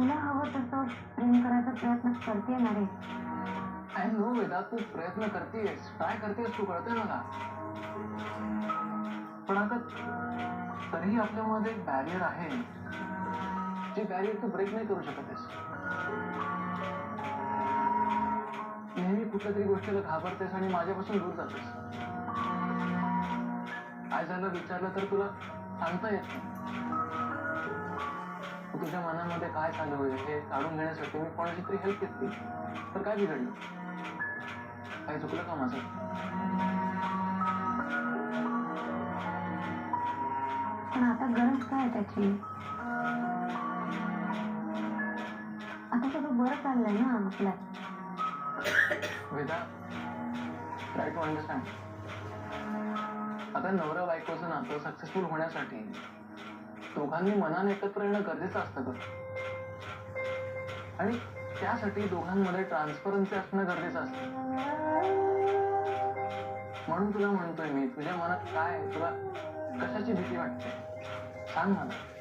तुला हवं तसं प्रेम करायचा प्रयत्न करते ना रे. आय नो वेदा तू प्रयत्न करतेस. काय करतेस तू कळतंय मला? पण आता तरीही आपल्यामध्ये एक बॅरियर आहे. जे बॅरियर तू ब्रेक नाही करू शकतेस नेहमी कुठल्या तरी गोष्टीला घाबरतेस आणि माझ्यापासून दूर जातेस. आज झालं विचारलं तर तुला सांगता येत नाही. तुझ्या मनामध्ये काय चालू आहे? हे काढून घेण्यासाठी मी कोणाची तरी हेल्प घेतली. तर काय बिघडलं? काय चुकलं का माझं? पण आता गरज काय त्याची? आता सगळं बरं चाललंय ना आपल्यात वेदा ट्राय टू अंडरस्टँड आता नवरा बायकोचं नातं सक्सेसफुल होण्यासाठी दोघांनी मनाने एकत्र येणं गरजेचं असतं का आणि त्यासाठी दोघांमध्ये ट्रान्सपरन्सी असणं गरजेचं असतं. म्हणून तुला म्हणतोय मी तुझ्या मनात काय तुला कशाची भीती वाटते? सांग मला.